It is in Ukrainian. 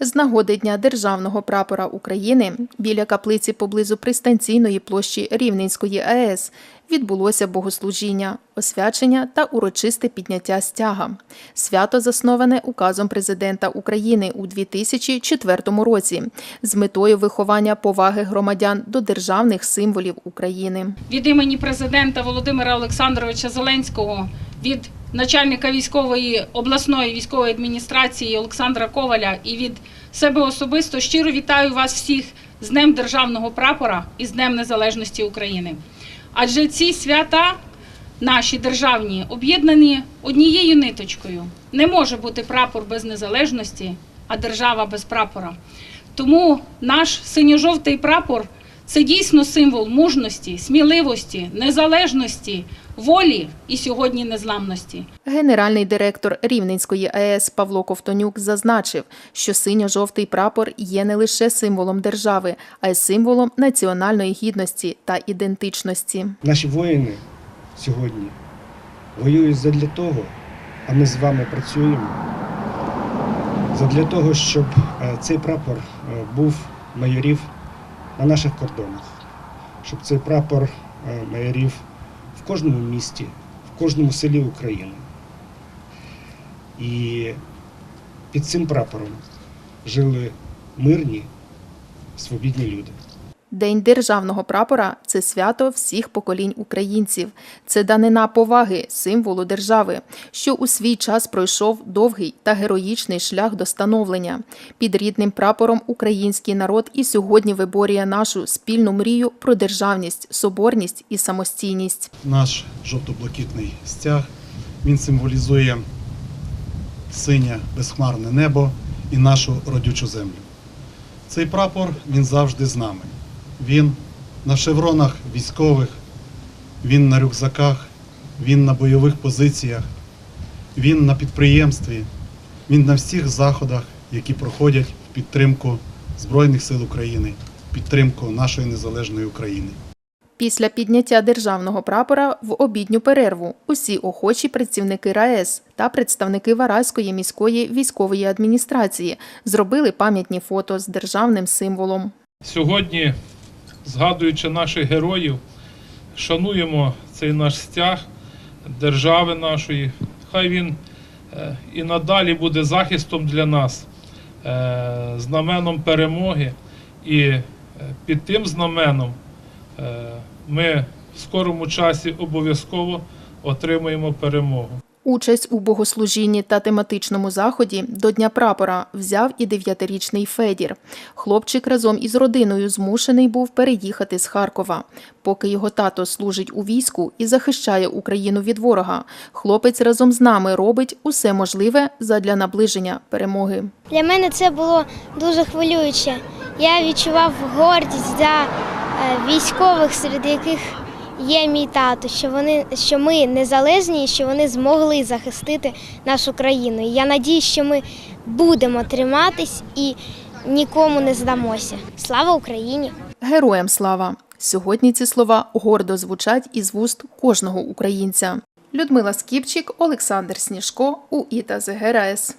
З нагоди Дня Державного прапора України біля каплиці поблизу пристанційної площі Рівненської АЕС відбулося богослужіння, освячення та урочисте підняття стяга. Свято засноване указом президента України у 2004 році з метою виховання поваги громадян до державних символів України. від імені президента Володимира Олександровича Зеленського, від начальника військової обласної військової адміністрації Олександра Коваля і від себе особисто щиро вітаю вас всіх з Днем Державного прапора і з Днем Незалежності України. Адже ці свята наші державні об'єднані однією ниточкою. Не може бути прапор без незалежності, а держава без прапора. Тому наш синьо-жовтий прапор це дійсно символ мужності, сміливості, незалежності, волі і сьогодні незламності. Генеральний директор Рівненської АЕС Павло Ковтонюк зазначив, що синьо-жовтий прапор є не лише символом держави, а й символом національної гідності та ідентичності. Наші воїни сьогодні воюють задля того, а ми з вами працюємо, задля того, щоб е, цей прапор е, був майорів на наших кордонах, щоб цей прапор е, майорів в кожному місті, в кожному селі України. І під цим прапором жили мирні, свобідні люди. День державного прапора це свято всіх поколінь українців. Це данина поваги символу держави, що у свій час пройшов довгий та героїчний шлях до становлення. Під рідним прапором український народ і сьогодні виборює нашу спільну мрію про державність, соборність і самостійність. наш жовто-блакитний стяг. Він символізує синє безхмарне небо і нашу родючу землю. Цей прапор він завжди з нами. Він на шевронах військових, він на рюкзаках, він на бойових позиціях, він на підприємстві, він на всіх заходах, які проходять в підтримку Збройних сил України, підтримку нашої незалежної України. Після підняття державного прапора в обідню перерву усі охочі працівники РаЕС та представники Вараської міської військової адміністрації зробили пам'ятні фото з державним символом. Сьогодні, згадуючи наших героїв, шануємо цей наш стяг держави нашої. Хай він е, і надалі буде захистом для нас, е, знаменом перемоги. І е, під тим знаменом ми в скорому часі обов'язково отримаємо перемогу. Участь у богослужінні та тематичному заході до Дня прапора взяв і дев'ятирічний Федір. Хлопчик разом із родиною змушений був переїхати з Харкова. Поки його тато служить у війську і захищає Україну від ворога, хлопець разом з нами робить усе можливе задля наближення перемоги. Для мене це було дуже хвилююче. Я відчував гордість за е, військових, серед яких є мій тато, що вони що ми незалежні, і що вони змогли захистити нашу країну. І я надію, що ми будемо триматись і нікому не здамося. Слава Україні! Героям слава! Сьогодні ці слова гордо звучать із вуст кожного українця. Людмила Скіпчик, Олександр Сніжко, УІТА ЗГРС.